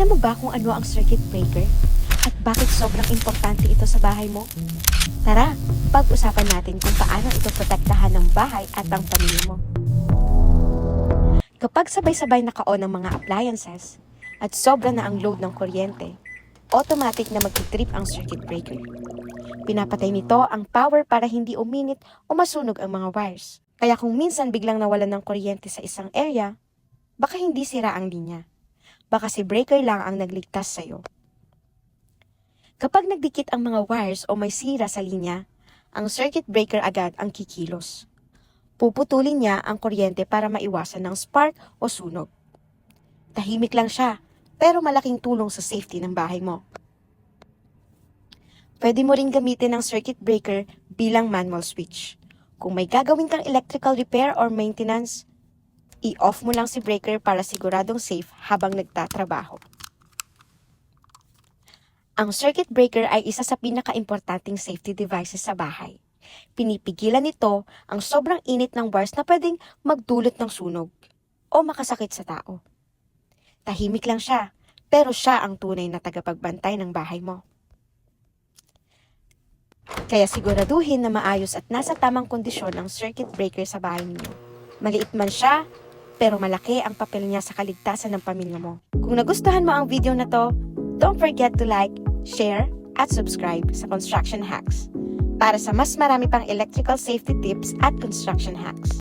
Alam mo ba kung ano ang circuit breaker? At bakit sobrang importante ito sa bahay mo? Tara, pag-usapan natin kung paano ito protektahan ng bahay at ang pamilya mo. Kapag sabay-sabay naka-on ang mga appliances at sobra na ang load ng kuryente, automatic na magtitrip ang circuit breaker. Pinapatay nito ang power para hindi uminit o masunog ang mga wires. Kaya kung minsan biglang nawalan ng kuryente sa isang area, baka hindi sira ang linya. Baka si breaker lang ang nagligtas sa'yo. Kapag nagdikit ang mga wires o may sira sa linya, ang circuit breaker agad ang kikilos. Puputulin niya ang kuryente para maiwasan ng spark o sunog. Tahimik lang siya, pero malaking tulong sa safety ng bahay mo. Pwede mo rin gamitin ang circuit breaker bilang manual switch. Kung may gagawin kang electrical repair or maintenance, i-off mo lang si breaker para siguradong safe habang nagtatrabaho. Ang circuit breaker ay isa sa pinaka-importanting safety devices sa bahay. Pinipigilan nito ang sobrang init ng wires na pwedeng magdulot ng sunog o makasakit sa tao. Tahimik lang siya, pero siya ang tunay na tagapagbantay ng bahay mo. Kaya siguraduhin na maayos at nasa tamang kondisyon ang circuit breaker sa bahay ninyo. Maliit man siya, pero malaki ang papel niya sa kaligtasan ng pamilya mo. Kung nagustuhan mo ang video na to, don't forget to like, share, at subscribe sa Construction Hacks para sa mas marami pang electrical safety tips at construction hacks.